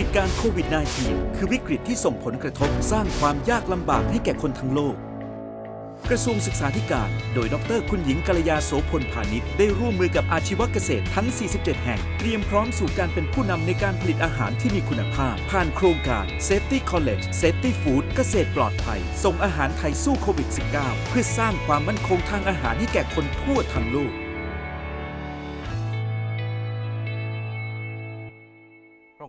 ฤตการโควิด -19 คือวิกฤตที่ส่งผลกระทบสร้างความยากลำบากให้แก่คนทั้งโลก กระทรวงศึกษาธิการ โดยดรคุณหญิงกัลยาโสพลพาณิชย์ได้ร่วมมือกับอาชีวเกษตรทั้ง 47 แห่ง เตรียมพร้อมสู่การเป็นผู้นำในการผลิตอาหารที่มีคุณภาพ ผ่านโครงการ Safety College Safety Food เกษตรปลอดภัย ส่งอาหารไทยสู้โควิด -19 เพื่อสร้างความมั่นคงทางอาหารให้แก่คนทั่วทั้งโลก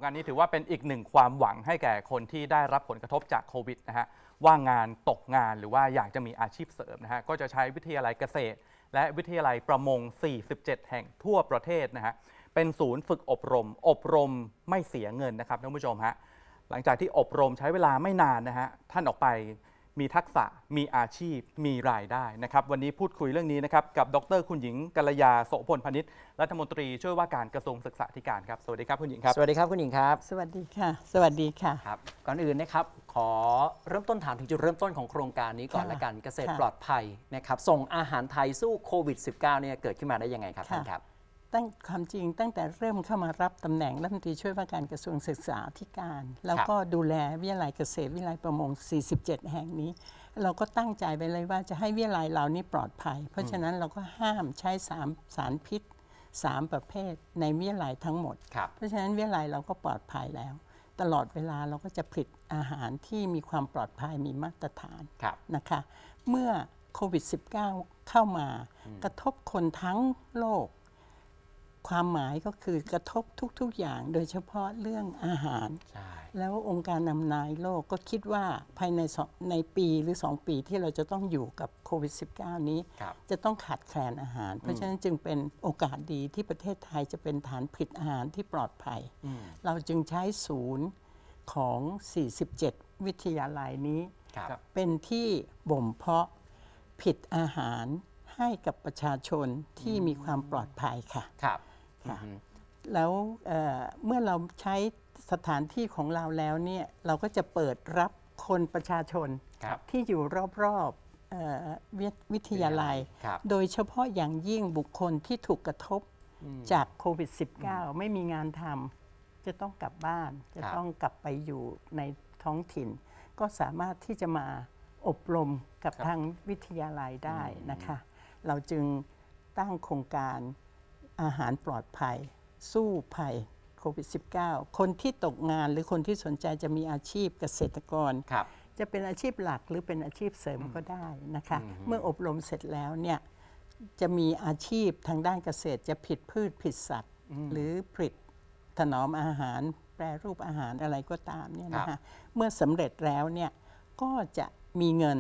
งการนี้ถือว่าเป็นอีกหนึ่งความหวังให้แก่คนที่ได้รับผลกระทบจากโควิดนะฮะว่างงานตกงานหรือว่าอยากจะมีอาชีพเสริมนะฮะก็จะใช้วิทยาลัยเกษตร และวิทยาลัยประมง 47 แห่งทั่วประเทศนะฮะเป็นศูนย์ฝึกอบรม อบรมไม่เสียเงินนะครับท่านผู้ชมฮะหลังจากที่อบรมใช้เวลาไม่นานนะฮะท่านออกไป มีทักษะ มีอาชีพ มีรายได้นะครับ วันนี้พูดคุยเรื่องนี้นะครับ กับดรคุณหญิงกัลยาโสพลพนิษฐ์รัฐมนตรีช่วยว่าการกระทรวงศึกษาธิการครับ สวัสดีครับคุณหญิงครับ สวัสดีครับคุณหญิงครับ สวัสดีค่ะ สวัสดีค่ะ ครับ ก่อนอื่นนะครับ ขอเริ่มต้นถามถึงจุดเริ่มต้นของโครงการนี้ก่อนค่ะละกัน เกษตรค่ะปลอดภัยนะครับ ส่งอาหารไทยสู้โควิด -19 เนี่ยเกิดขึ้นมาได้ยังไงครับค่ะท่านครับ ตั้งความจริงตั้งแต่เริ่มเข้ามารับตำแหน่งรัฐมนตรีช่วยว่าการกระทรวงศึกษาธิการ แล้วก็ดูแลวิทยาลัยเกษตรวิทยาลัยประมง 47 แห่งนี้ เราก็ตั้งใจไปเลยว่าจะให้วิทยาลัยเรานี้ปลอดภัย เพราะฉะนั้นเราก็ห้ามใช้สารสารพิษ 3 ประเภทในวิทยาลัยทั้งหมดครับเพราะฉะนั้นวิทยาลัยเราก็ปลอดภัยแล้ว ตลอดเวลาเราก็จะผลิตอาหารที่มีความปลอดภัยมีมาตรฐานครับนะคะเมื่อโควิด -19 เข้ามากระทบคนทั้งโลก ความหมายก็คือกระทบทุก ๆ อย่าง โดยเฉพาะเรื่องอาหารใช่แล้วองค์การนำนายโลกก็คิดว่าภายในสองในปีหรือ 2 ปีที่เราจะต้องอยู่กับโควิด -19 นี้ครับจะต้องขาดแคลนอาหาร เพราะฉะนั้นจึงเป็นโอกาสดีที่ประเทศไทยจะเป็นฐานผลิตอาหารที่ปลอดภัย เราจึงใช้ศูนย์ของ 47 วิทยาลัยนี้ครับครับเป็นที่บ่มเพาะผิดอาหารให้กับประชาชนที่มีความปลอดภัยค่ะ ครับค่ะอืมแล้วเอ่อเมื่อเราใช้สถานที่ของเราแล้วเนี่ยเราก็จะเปิดรับคนประชาชนครับที่อยู่รอบๆเอ่อวิวิทยาลัยครับโดยเฉพาะอย่างยิ่งบุคคลที่ถูกกระทบจากโควิด -19 ไม่มีงานทำจะต้องกลับบ้าน จะครับต้องกลับไปอยู่ในท้องถิ่น ก็สามารถที่จะมาอบรมกับครับทางวิทยาลัยได้นะคะ เราจึงตั้งโครงการ อาหารปลอดภัย สู้ภัยโควิด -19 คนที่ตกงานหรือคนที่สนใจจะมีอาชีพเกษตรกร ครับ จะเป็นอาชีพหลักหรือเป็นอาชีพเสริมก็ได้นะคะเมื่ออบรมเสร็จแล้วเนี่ยจะมีอาชีพทางด้านเกษตรจะผิดพืชผิดสัตว์ หรือผลิตถนอมอาหารแปรรูปอาหารอะไรก็ตามเนี่ยนะครัคะบ เมื่อสำเร็จแล้วเนี่ยก็จะมีเงิน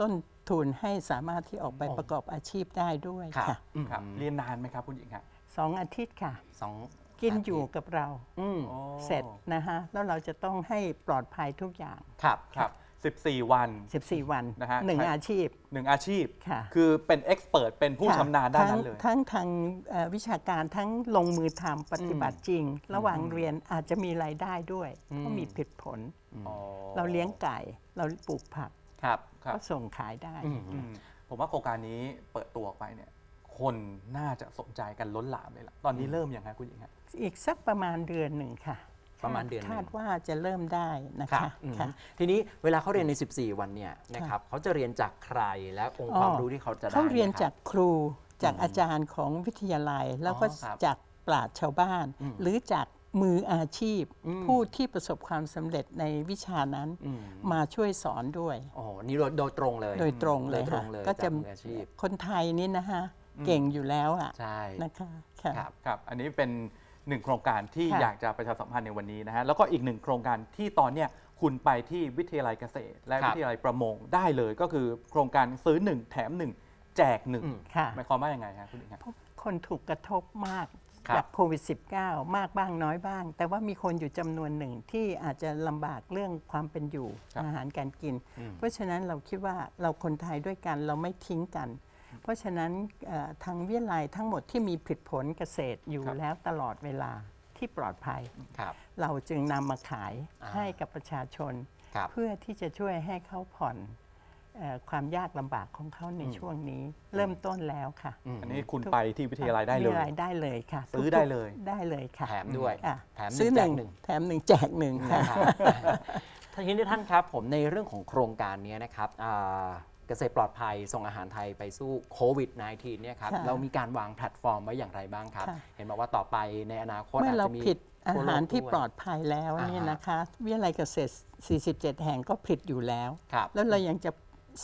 ต้น ทุนให้สามารถที่ออกไปประกอบอาชีพได้ด้วยครับค่ะอืมครับ เรียนนานไหมครับคุณหญิงครับสองอาทิตย์ค่ะ สองกินอยู่กับเราอืมเสร็จนะคะแล้วเราจะต้องให้ปลอดภัยทุกอย่าง ครับครับ14 วัน 14 วันนะฮะหนึ่งใช่อาชีพหนึ่งอาชีพค่ะคือเป็นเอ็กซ์เพรสเป็นผู้ค่ะชำนาญด้านนั้นทั้งเลย ทั้งทางเอ่อวิชาการทั้งลงมือทำปฏิบัติจริง ระหว่างเรียนอาจจะมีรายได้ด้วยเพราะมีผิดผลอ๋อเราเลี้ยงไก่เราปลูกผัก ครับครับ ก็ส่งขายได้ อืมอืมผมว่าโครงการนี้เปิดตัวออกไปเนี่ย คนน่าจะสนใจกันล้นหลามเลยล่ะ ตอนนี้เริ่มยังไงคุณหญิงครับอีกสักประมาณเดือนหนึ่งค่ะประมาณเดือนหนึ่ง คาดว่าจะเริ่มได้นะครัคะบอืมค่ะ ทีนี้เวลาเขาเรียนใน 14 วันเนี่ยนะครับเขาจะเรียนจากใครและองค์ความรู้ที่เขาจะได้เขาเรียนคบจากครูจากอาจารย์ของวิทยาลัย แล้วก็ครับจากปราชญ์ชาวบ้าน หรือจากมืออาชีพอืมผู้ที่ประสบความสำเร็จในวิชานั้น อืม มาช่วยสอนด้วยโอ้ โหนี่โดยโดยตรงเลย โดยตรงเลยโดยตรค่ะงเลยก็จะจากมืออาชีพคนไทยนี่นะคะเก่งอยู่แล้วอะใช่นะคะค่ะครับครับอันนี้เป็นหนึ่งโครงการที่ค่ะอยากจะประชาสัมพันธ์ในวันนี้นะฮะแล้วก็อีกหนึ่งโครงการที่ตอนเนี้ยคุณไปที่วิทยาลัยเกษตร และครับวิทยาลัยประมงได้เลยก็คือโครงการซื้อหนึ่งแถมหนึ่งแจกหนึ่งอืมค่ะหมายความว่ายังไงครับคุณหญิงครับคนถูกกระทบมากครับ จากโควิด -19 มากบ้างน้อยบ้าง แต่ว่ามีคนอยู่จำนวนหนึ่งที่อาจจะลำบากเรื่องความเป็นอยู่ครับอาหารการกินอืมเพราะฉะนั้นเราคิดว่าเราคนไทยด้วยกันเราไม่ทิ้งกัน เพราะฉะนั้นเอ่อทางวิทยาลัยทั้งหมดที่มีผลผลเกษตรอยู่ครับแล้วตลอดเวลาที่ปลอดภัยครับเราจึงนำมาขายอ่าให้กับประชาชนครับเพื่อที่จะช่วยให้เขาผ่อนเอ่อ ความยากลำบากของเขาในช่วงนี้ เริ่มต้นแล้วค่ะ อันนี้คุณไปที่วิทยาลัยได้เลวิทยยาลัยได้เลยค่ะ ซื้อทุกๆได้เลยได้เลยค่ะแถมด้วยอะแถมหซื้อนึ่งหแจนึ่กงหนึ่งแถมหนึ่งแจกหนึ่งค่ะนะครับท่านทีนี้ท่านครับผมในเรื่องของโครงการนี้นะครับอ่าเกษตรปลอดภัยส่งอาหารไทยไปสู้โควิด -19 เนี่ยครับค่ะเรามีการวางแพลตฟอร์มไว้อย่างไรบ้างครับค่ะเห็นบอกว่าต่อไปในอนาคตเมื่ออาจเราจะมีผิดอาทั่วโลกหารที่ด้วยปลอดภัยแล้วเนี่ยอ่าฮะนะคะวิทยาลัยเกษตร 47 แห่งก็ผลิตอยู่แล้วครับแล้วเรายังจะ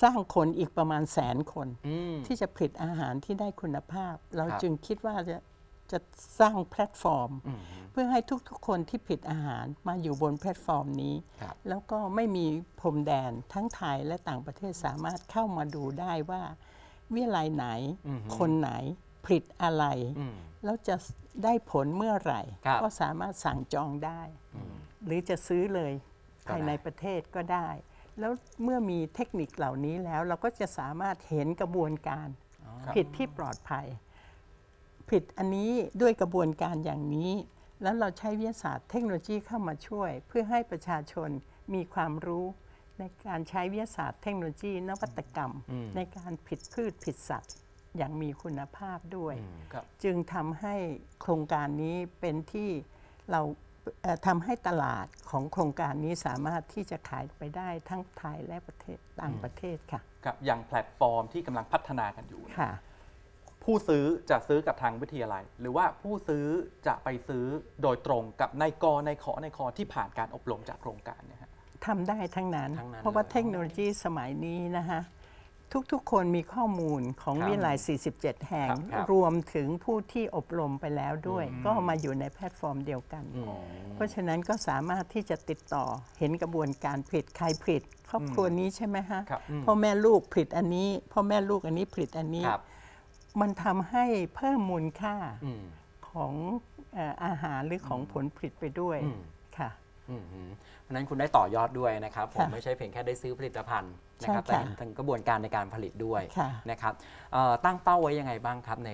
สร้างคนอีกประมาณแสนคนอืมที่จะผลิตอาหารที่ได้คุณภาพ เราครับจึงคิดว่าจะจะสร้างแพลตฟอร์มอืมเพื่อให้ทุกๆ คนที่ผลิตอาหารมาอยู่บนแพลตฟอร์มนี้ครับแล้วก็ไม่มีพรมแดนทั้งไทยและต่างประเทศสามารถเข้ามาดูได้ว่าวิทยาลัยไหนอือฮึคนไหนผลิตอะไรอืมแล้วจะได้ผลเมื่อไหร่ครับก็สามารถสั่งจองได้ หรือจะซื้อเลยก็ภายได้ในประเทศก็ได้ แล้วเมื่อมีเทคนิคเหล่านี้แล้วเราก็จะสามารถเห็นกระบวนการผิดที่ปลอดภัย ผิดอันนี้ด้วยกระบวนการอย่างนี้ แล้วเราใช้วิทยาศาสตร์เทคโนโลยีเข้ามาช่วย เพื่อให้ประชาชนมีความรู้ในการใช้วิทยาศาสตร์เทคโนโลยีนวัตกรรม ในการผิดพืชผิดสัตว์อย่างมีคุณภาพด้วยครับจึงทำให้โครงการนี้เป็นที่เราเอ่อ ทำให้ตลาดของโครงการนี้สามารถที่จะขายไปได้ทั้งไทยและประเทศต่างประเทศค่ะครับอย่างแพลตฟอร์มที่กำลังพัฒนากันอยู่เนี่ยค่ะ ผู้ซื้อจะซื้อกับทางวิทยาลัย หรือว่าผู้ซื้อจะไปซื้อโดยตรงกับนายกนายขอนายคอที่ผ่านการอบรมจากโครงการเนี่ยฮะทำได้ทั้งนั้นทั้งนั้นเพราะว่าเลยเทคโนโลยีสมัยนี้นะคะ ทุกๆ คนมีข้อมูลของครับวิทยาลัย 47 แห่งครับครับรวมถึงผู้ที่อบรมไปแล้วด้วย ก็มาอยู่ในแพลตฟอร์มเดียวกัน เพราะฉะนั้นก็สามารถที่จะติดต่อเห็นกระบวนการผลิตใครผลิตครอบครัวนี้ใช่ไหมฮะครับพ่อแม่ลูกผลิตอันนี้พ่อแม่ลูกอันนี้ผลิตอันนี้ครับมันทำให้เพิ่มมูลค่าอืมของเอ่ออาหารหรือของผลผลิตไปด้วยอืมค่ะอืมฮึ เพราะฉะนั้นคุณได้ต่อยอดด้วยนะครับ ผมค่ะไม่ใช่เพียงแค่ได้ซื้อผลิตภัณฑ์นะใช่ครับแต่ค่ะเห็นถึงกระบวนการในการผลิตด้วยค่ะนะครับเอ่อตั้งเป้าไว้ยังไงบ้างครับใน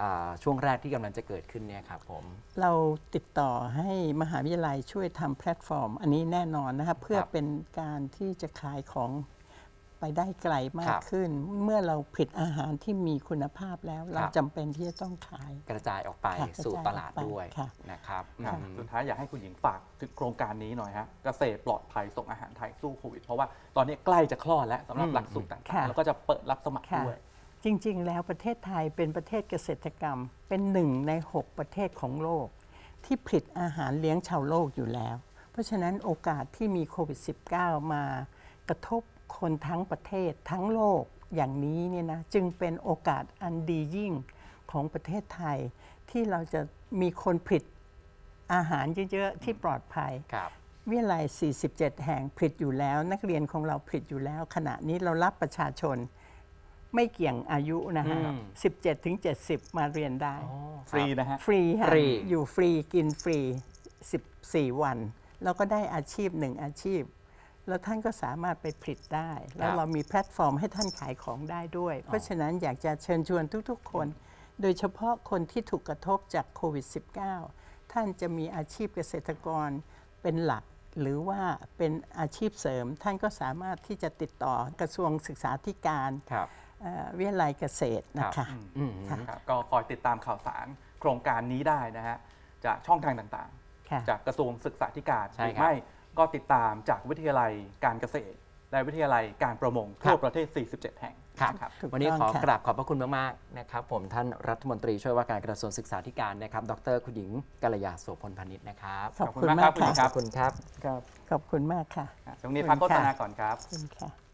อ่าช่วงแรกที่กำลังจะเกิดขึ้นเนี่ยครับผมเราติดต่อให้มหาวิทยาลัยช่วยทำแพลตฟอร์ม อันนี้แน่นอนนะครับเพื่อเป็นการที่จะขายของ ไปได้ไกลมาคกรับขึ้น เมื่อเราผลิตอาหารที่มีคุณภาพแล้ว เราจำเป็นที่จะต้องขายกระจายออกไปค่ะสู่กระจายตลาดออกไปด้วยค่ะนะครับครับอืมสุดท้ายอยากให้คุณหญิงฝากถึงโครงการนี้หน่อยฮะเกษตรปลอดภัยส่งอาหารไทยสู้โควิดเพราะว่าตอนนี้ใกล้จะคลอดแล้วสำหรับอืมหลักสูตรต่างค่ะๆแล้วก็จะเปิดรับสมัครค่ะด้วยจริง ๆ แล้วประเทศไทยเป็นประเทศเกษตรกรรม เป็นหนึ่งใน 6 ประเทศของโลก ที่ผลิตอาหารเลี้ยงชาวโลกอยู่แล้ว เพราะฉะนั้นโอกาสที่มีโควิด -19 มากระทบ คนทั้งประเทศทั้งโลกอย่างนี้เนี่ยนะจึงเป็นโอกาสอันดียิ่งของประเทศไทย ที่เราจะมีคนผลิตอาหารเยอะๆที่ปลอดภัยครับวิทยาลัย 47 แห่งผลิตอยู่แล้ว นักเรียนของเราผลิตอยู่แล้ว ขณะนี้เรารับประชาชนไม่เกี่ยงอายุนะฮะอืม17 ถึง 70 มาเรียนได้ ฟรีนะฮะ ฟรีค่ะฟรีอยู่ฟรีกินฟรี 14 วัน แล้วก็ได้อาชีพหนึ่งอาชีพ แล้วท่านก็สามารถไปผลิตได้ แล้วเรามีแพลตฟอร์มให้ท่านขายของได้ด้วย เพราะฉะนั้นอยากจะเชิญชวนทุกๆ คน โดยเฉพาะคนที่ถูกกระทบจากโควิด -19 ท่านจะมีอาชีพเกษตรกรเป็นหลัก หรือว่าเป็นอาชีพเสริม ท่านก็สามารถที่จะติดต่อกระทรวงศึกษาธิการครับเอ่อวิทยาลัยเกษตรนะคะอืมค่ะครับก็คอยติดตามข่าวสารโครงการนี้ได้นะฮะจากช่องทางต่างค่ะๆจากกระทรวงศึกษาธิการใช่หรือครับไม่ ก็ติดตามจากวิทยาลัยการเกษตร และวิทยาลัยการประมงทั่วประเทศ 47 แห่ง ครับนะครับถูกวันนี้ต้องขอค่ะกราบขอบพระคุณมาก ๆ นะครับ ผมท่านรัฐมนตรีช่วยว่าการกระทรวงศึกษาธิการนะครับ ดรคุณหญิงกัลยาโสพลพานิชนะครับ ขอบคุณขอบคุณมากมากครับค่ะคุณหญิงขอบคุณครับครับ ขอบคุณมากค่ะช่วงนี้พักโฆษณาก่อนครับขอบคุณค่ะ